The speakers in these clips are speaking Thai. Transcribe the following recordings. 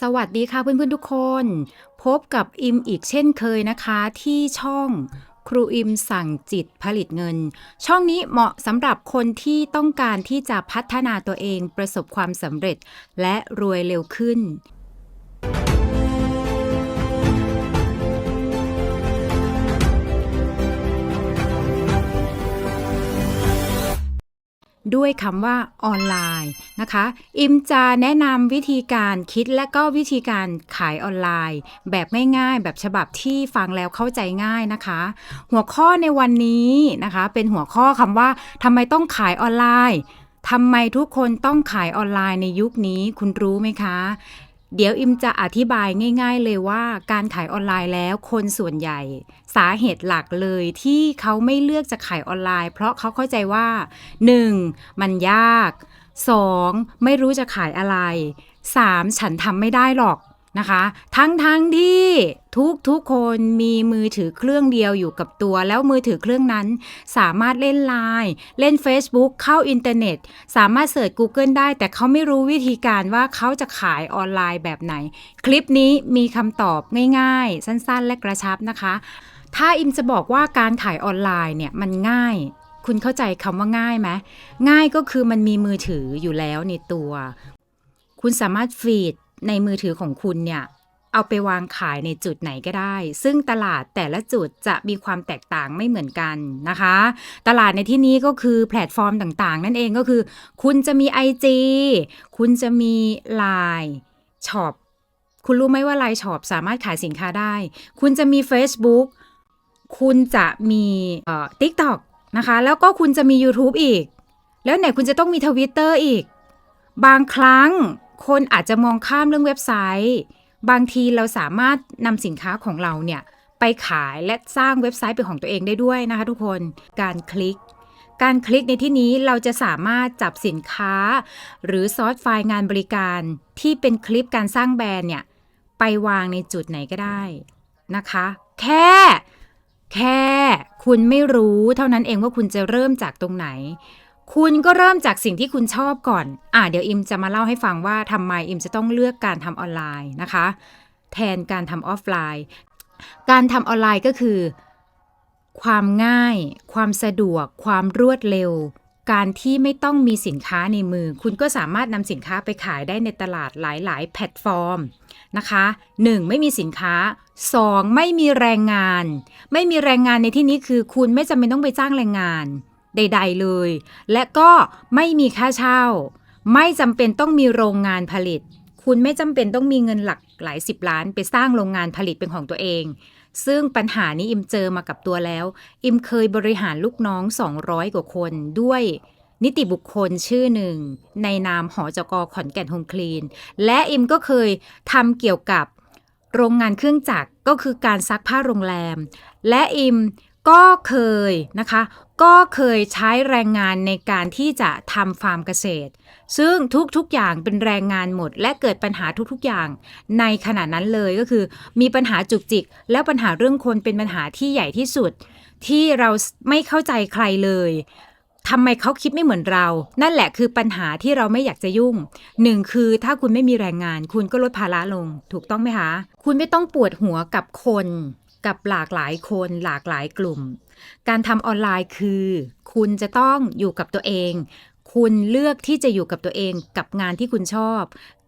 สวัสดีค่ะเพื่อนๆทุกคน พบกับอิมอีกเช่นเคยนะคะที่ช่องครูอิมสั่งจิตผลิตเงิน ช่องนี้เหมาะสำหรับคนที่ต้องการที่จะพัฒนาตัวเองประสบความสำเร็จและรวยเร็วขึ้น ด้วยคำว่าออนไลน์นะคะ อิมจะแนะนำวิธีการคิดและก็วิธีการขายออนไลน์ แบบง่ายๆ แบบฉบับที่ฟังแล้วเข้าใจง่ายนะคะ หัวข้อในวันนี้นะคะ เป็นหัวข้อคำว่าทำไมต้องขายออนไลน์ทำไมทุกคนต้องขายออนไลน์ในยุคนี้คุณรู้ไหมคะ เดี๋ยวอิมจะอธิบายง่าย ๆ เลยว่าการขายออนไลน์แล้วคนส่วนใหญ่ สาเหตุหลักเลยที่เขาไม่เลือกจะขายออนไลน์ เพราะเขาเข้าใจว่า 1. มันยาก 2. ไม่รู้จะขายอะไร 3. ฉันทำไม่ได้หรอกนะคะ ทั้งทั้งที่ ทุกทุกคนมีมือถือเครื่องเดียวอยู่กับตัว แล้วมือถือเครื่องนั้น สามารถเล่นไลน์เล่น Facebook เข้าอินเทอร์เน็ต สามารถเสิร์ช Google ได้ แต่เขาไม่รู้วิธีการว่าเขาจะขายออนไลน์แบบไหน คลิปนี้มีคำตอบง่ายๆ สั้นๆ และกระชับนะคะ ถ้าอิมจะบอกว่าการขายออนไลน์เนี่ยมันง่ายคุณเข้าใจคำว่าง่ายไหมง่ายก็คือมันมีมือถืออยู่แล้วในตัว คุณสามารถฟีดในมือถือของคุณเนี่ย เอาไปวางขายในจุดไหนก็ได้ ซึ่งตลาดแต่ละจุดจะมีความแตกต่างไม่เหมือนกันนะคะ ตลาดในที่นี้ก็คือแพลตฟอร์มต่างๆ นั่นเองก็คือ คุณจะมี IG คุณจะมี Line ช็อปคุณรู้ไหมว่า Line ช็อปสามารถขายสินค้าได้ คุณจะมี Facebook คุณจะมีเอ่อ TikTok นะคะ แล้วก็คุณจะมี YouTube อีก แล้วไหนคุณจะต้องมี Twitter อีก บางครั้งคนอาจจะมองข้ามเรื่องเว็บไซต์ บางทีเราสามารถนำสินค้าของเราเนี่ยไปขายและสร้างเว็บไซต์เป็นของตัวเองได้ด้วยนะคะทุกคนการคลิก การคลิกในที่นี้เราจะสามารถจับสินค้า หรือซอสไฟล์งานบริการที่เป็นคลิปการสร้างแบรนด์เนี่ยไปวางในจุดไหนก็ได้นะคะ แค่แค่คุณไม่รู้เท่านั้นเองว่าคุณจะเริ่มจากตรงไหน คุณก็เริ่มจากสิ่งที่คุณชอบก่อน อ่าเดี๋ยวอิมจะมาเล่าให้ฟังว่าทำไมอิมจะต้องเลือกการทำออนไลน์นะคะ แทนการทำออฟไลน์ การทำออนไลน์ก็คือ ความง่าย ความสะดวก ความรวดเร็ว การที่ไม่ต้องมีสินค้าในมือ คุณก็สามารถนำสินค้าไปขายได้ในตลาดหลาย ๆ แพลตฟอร์มนะคะ 1. ไม่มีสินค้า 2. ไม่มีแรงงาน ไม่มีแรงงานในที่นี้คือ คุณไม่จำเป็นต้องไปจ้างแรงงาน ใด ๆ เลย และก็ไม่มีค่าเช่า ไม่จำเป็นต้องมีโรงงานผลิต คุณไม่จำเป็นต้องมีเงินหลักหลายสิบล้านไปสร้างโรงงานผลิตเป็นของตัวเอง ซึ่งปัญหานี้อิมเจอมากับตัวแล้ว อิมเคยบริหารลูกน้อง 200 กว่าคนด้วยนิติบุคคลชื่อหนึ่ง ในนามหอจกขอนแก่นโฮมคลีน และอิมก็เคยทำเกี่ยวกับโรงงานเครื่องจักรก็คือการซักผ้าโรงแรม และอิมก็เคยนะคะ ก็เคยใช้แรงงานในการที่จะทำฟาร์มเกษตร ซึ่งทุกๆอย่างเป็นแรงงานหมด และเกิดปัญหาทุกๆอย่างในขณะนั้นเลยก็คือ มีปัญหาจุกจิก แล้วปัญหาเรื่องคนเป็นปัญหาที่ใหญ่ที่สุด ที่เราไม่เข้าใจใครเลยทำไมเขาคิดไม่เหมือนเรา นั่นแหละคือปัญหาที่เราไม่อยากจะยุ่งหนึ่งคือถ้าคุณไม่มีแรงงาน คุณก็ลดภาระลง ถูกต้องไหมคะ คุณไม่ต้องปวดหัวกับคน กับหลากหลายคนหลากหลายกลุ่ม การทำออนไลน์คือ คุณจะต้องอยู่กับตัวเอง คุณเลือกที่จะอยู่กับตัวเองกับงานที่คุณชอบ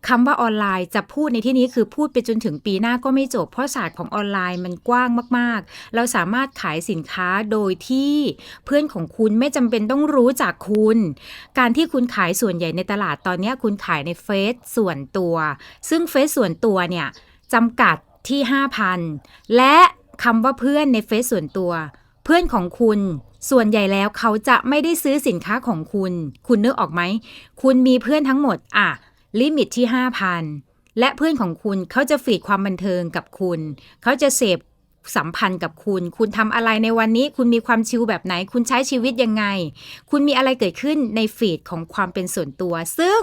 คำว่าออนไลน์จะพูดในที่นี้คือพูดไปจนถึงปีหน้าก็ไม่จบ เพราะศาสตร์ของออนไลน์มันกว้างมาก ๆ เราสามารถขายสินค้าโดยที่เพื่อนของคุณไม่จำเป็นต้องรู้จักคุณ การที่คุณขายส่วนใหญ่ในตลาดตอนนี้คุณขายในเฟซส่วนตัว ซึ่งเฟซส่วนตัวเนี่ยจำกัดที่ 5,000 และคำว่าเพื่อนในเฟซส่วนตัว เพื่อนของคุณ ส่วนใหญ่แล้วเขาจะไม่ได้ซื้อสินค้าของคุณ คุณนึกออกไหม คุณมีเพื่อนทั้งหมด อะ ลิมิตที่ 5,000 และเพื่อนของคุณเขาจะฟีดความบันเทิงกับคุณ เขาจะเสพสัมพันธ์กับคุณ คุณทำอะไรในวันนี้ คุณมีความชิลแบบไหน คุณใช้ชีวิตยังไง คุณมีอะไรเกิดขึ้นในฟีดของความเป็นส่วนตัว ซึ่ง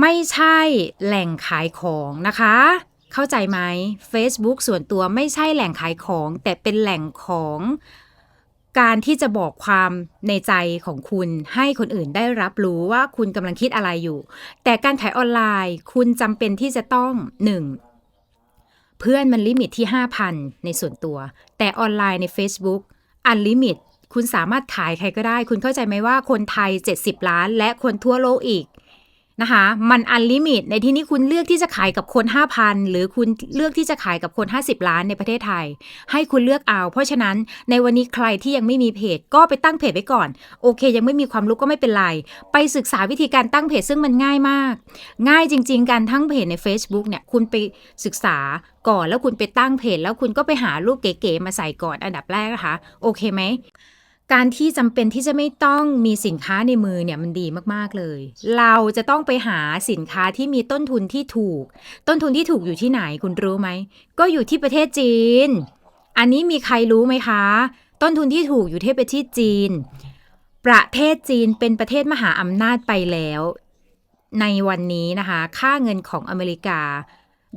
ไม่ใช่แหล่งขายของนะคะ เข้าใจไหม Facebook ส่วนตัวไม่ใช่แหล่งขายของ แต่เป็นแหล่งของการที่จะบอกความในใจของคุณให้คนอื่นได้รับรู้ว่าคุณกำลังคิดอะไรอยู่ แต่การขายออนไลน์ คุณจำเป็นที่จะต้อง 1. เพื่อนมันลิมิตที่ 5,000 ในส่วนตัว แต่ออนไลน์ใน Facebook อันลิมิต คุณสามารถขายใครก็ได้ คุณเข้าใจไหมว่าคนไทย 70 ล้าน และคนทั่วโลกอีก นะคะ มันอันลิมิต ในที่นี้คุณเลือกที่จะขายกับคน 5,000 หรือคุณเลือกที่จะขายกับคน 50 ล้านในประเทศไทย ให้คุณเลือกเอา เพราะฉะนั้นในวันนี้ใครที่ยังไม่มีเพจ ก็ไปตั้งเพจไว้ก่อน โอเค ยังไม่มีความรู้ก็ไม่เป็นไร ไปศึกษาวิธีการตั้งเพจซึ่งมันง่ายมาก ง่ายจริง ๆ การตั้งเพจใน Facebook เนี่ย คุณไปศึกษาก่อน แล้วคุณไปตั้งเพจ แล้วคุณก็ไปหารูปเก๋ๆมาใส่ก่อนอันดับแรกนะคะ โอเคไหม การที่จำเป็นที่จะไม่ต้องมีสินค้าในมือเนี่ยมันดีมากๆเลย เราจะต้องไปหาสินค้าที่มีต้นทุนที่ถูก ต้นทุนที่ถูกอยู่ที่ไหนคุณรู้ไหม ก็อยู่ที่ประเทศจีน อันนี้มีใครรู้ไหมคะ ต้นทุนที่ถูกอยู่ที่ประเทศจีน ประเทศจีนเป็นประเทศมหาอำนาจไปแล้ว ในวันนี้นะคะ ค่าเงินของอเมริกา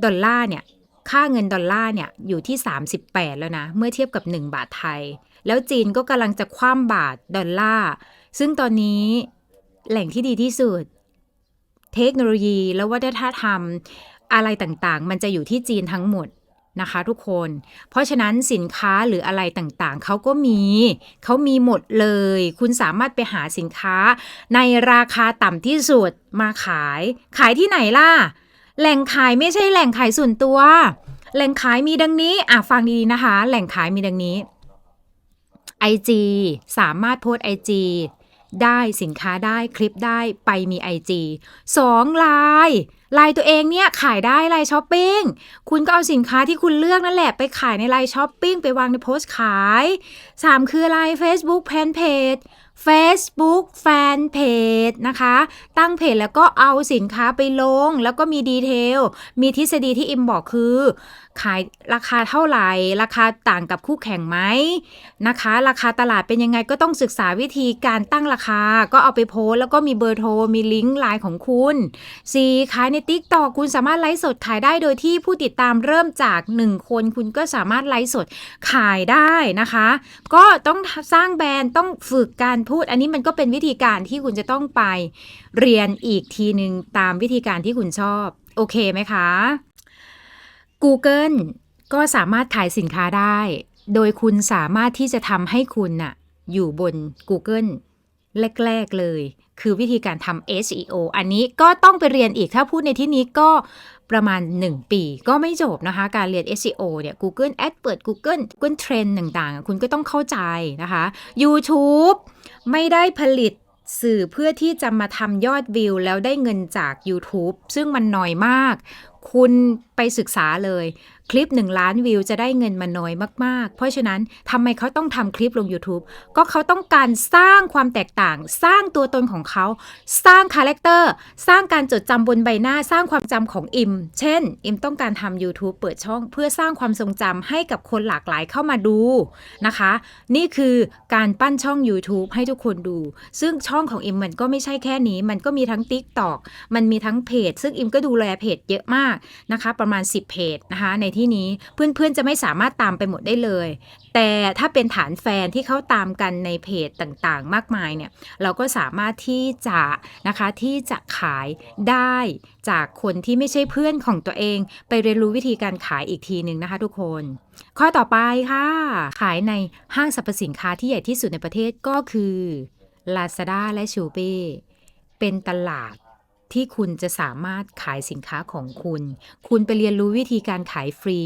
ดอลลาร์เนี่ย ค่าเงินดอลลาร์เนี่ยอยู่ที่ 38 แล้วนะ เมื่อเทียบกับ 1 บาทไทย แล้วจีนก็กำลังจะคว่ำบาทดอลลาร์ ซึ่งตอนนี้แหล่งที่ดีที่สุด เทคโนโลยีและวัฒนธรรมอะไรต่างๆ มันจะอยู่ที่จีนทั้งหมดนะคะทุกคน เพราะฉะนั้นสินค้าหรืออะไรต่างๆ เขาก็มี เขามีหมดเลย คุณสามารถไปหาสินค้า ในราคาต่ำที่สุดมาขาย ขายที่ไหนล่ะ แหล่งขายไม่ใช่แหล่งขายส่วนตัว แหล่งขายมีดังนี้ อะฟังดีๆนะคะ แหล่งขายมีดังนี้ IG สามารถโพสต์ IG ได้สินค้าได้คลิปได้ไปมี IG 2ไลน์ไลน์ตัวเองเนี่ยขายได้ไลน์ช้อปปิ้งคุณก็เอาสินค้าที่คุณเลือกนั่นแหละ ไปขายในไลน์ช้อปปิ้งไปวางในโพสต์ขาย 3 คืออะไร Facebook Fan Page Facebook Fan Page นะคะ ตั้งเพจแล้วก็เอาสินค้าไปลง แล้วก็มีดีเทล มีทฤษฎีที่อิมบอกคือ ขายราคาเท่าไหร่ ราคาต่างกับคู่แข่งไหมนะคะ ราคาตลาดเป็นยังไงก็ต้องศึกษาวิธีการตั้งราคา ก็เอาไปโพสแล้วก็มีเบอร์โทร มีลิงก์ไลน์ของคุณ 4. ขายใน t ิ k t o k คุณสามารถไลฟ์สดขายได้โดยที่ผู้ติดตามเริ่มจาก 1 คนคุณก็สามารถไลฟ์สดขายได้นะคะ ก็ต้องสร้างแบรนด์ต้องฝึกการพูดอันนี้มันก็เป็นวิธีการที่คุณจะต้องไปเรียนอีกทีหนึ่งตามวิธีการที่คุณชอบ โอเคไหมคะ Google ก็สามารถขายสินค้าได้ โดยคุณสามารถที่จะทำให้คุณน่ะอยู่บน Google แรก ๆ เลย คือวิธีการทำ SEO อันนี้ก็ต้องไปเรียนอีกถ้าพูดในที่นี้ก็ประมาณ 1 ปีก็ไม่จบนะคะ การเรียน SEO เนี่ย Google Ads เปิด Google Google Trend ต่างๆ คุณก็ต้องเข้าใจนะคะ YouTube ไม่ได้ผลิตสื่อเพื่อที่จะมาทำยอดวิว แล้วได้เงินจาก YouTube ซึ่งมันน้อยมาก คุณไปศึกษาเลย คลิป 1 ล้านวิวจะได้เงินมาน้อยมากๆ เพราะฉะนั้นทำไมเขาต้องทำคลิปลง YouTube ก็เขาต้องการสร้างความแตกต่าง สร้างตัวตนของเขา สร้างคาแรคเตอร์ สร้างการจดจำบนใบหน้า สร้างความจำของอิม เช่น อิมต้องการทำ YouTube เปิดช่อง เพื่อสร้างความทรงจำให้กับคนหลากหลายเข้ามาดูนะคะ นี่คือการปั้นช่อง YouTube ให้ทุกคนดู ซึ่งช่องของอิมมันก็ไม่ใช่แค่นี้ มันก็มีทั้ง TikTok มันมีทั้งเพจ ซึ่งอิมก็ดูแลเพจเยอะมากนะคะ ประมาณ 10 เพจนะคะในที่นี้เพื่อนๆจะไม่สามารถตามไปหมดได้เลย แต่ถ้าเป็นฐานแฟนที่เขาตามกันในเพจต่างๆ มากมายเนี่ยเราก็สามารถที่จะนะคะที่จะขายได้จากคนที่ไม่ใช่เพื่อนของตัวเอง ไปเรียนรู้วิธีการขายอีกทีหนึ่งนะคะทุกคน ข้อต่อไปค่ะ ขายในห้างสรรพสินค้าที่ใหญ่ที่สุดในประเทศก็คือ Lazada และ s h o p e e เป็นตลาด ที่คุณจะสามารถขายสินค้าของคุณ คุณไปเรียนรู้วิธีการขายฟรี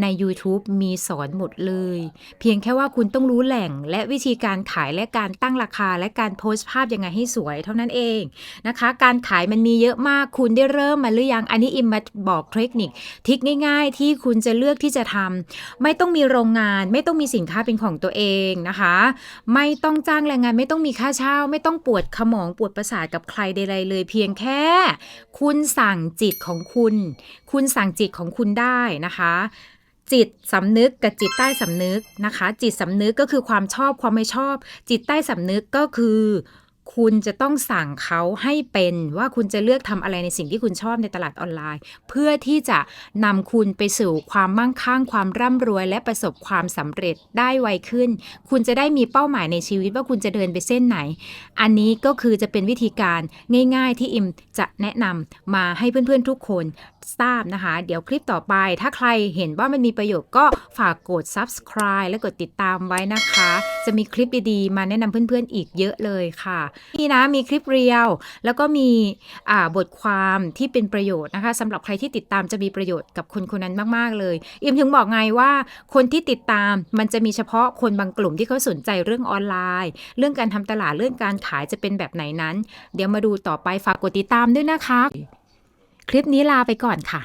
ใน YouTube มีสอนหมดเลย เพียงแค่ว่าคุณต้องรู้แหล่ง และวิธีการขายและการตั้งราคา และการโพสต์ภาพยังไงให้สวยเท่านั้นเองนะคะ การขายมันมีเยอะมาก คุณได้เริ่มมาหรือยัง อันนี้อิมมาบอกเทคนิคทิคง่ายๆ ที่คุณจะเลือกที่จะทำไม่ต้องมีโรงงาน ไม่ต้องมีสินค้าเป็นของตัวเองนะคะ ไม่ต้องจ้างแรงงาน ไม่ต้องมีค่าเช่า ไม่ต้องปวดขมองปวดประสาทกับใครใดๆเลย เพียงแค่คุณสั่งจิตของคุณ คุณสั่งจิตของคุณได้นะคะจิตสำนึกกับจิตใต้สำนึกนะคะ จิตสำนึกก็คือความชอบความไม่ชอบ จิตใต้สำนึกก็คือ คุณจะต้องสั่งเขาให้เป็นว่าคุณจะเลือกทำอะไรในสิ่งที่คุณชอบในตลาดออนไลน์ เพื่อที่จะนำคุณไปสู่ความมั่งคั่ง ความร่ำรวย และประสบความสำเร็จได้ไวขึ้น คุณจะได้มีเป้าหมายในชีวิตว่าคุณจะเดินไปเส้นไหน อันนี้ก็คือจะเป็นวิธีการง่าย ๆ ที่อิมจะแนะนำมาให้เพื่อนๆทุกคนทราบนะคะ เดี๋ยวคลิปต่อไป ถ้าใครเห็นว่ามันมีประโยชน์ก็ฝากกด subscribe และกดติดตามไว้นะคะ จะมีคลิปดีๆ มาแนะนำเพื่อนๆอีกเยอะเลยค่ะนี่นะมีคลิปเรียว แล้วก็มีบทความที่เป็นประโยชน์นะคะสำหรับใครที่ติดตามจะมีประโยชน์กับคนคนนั้นมาก ๆ เลย อิมถึงบอกไงว่าคนที่ติดตามมันจะมีเฉพาะคนบางกลุ่มที่เขาสนใจเรื่องออนไลน์ เรื่องการทำตลาดเรื่องการขายจะเป็นแบบไหนนั้น เดี๋ยวมาดูต่อไปฝากกดติดตามด้วยนะคะ คลิปนี้ลาไปก่อนค่ะ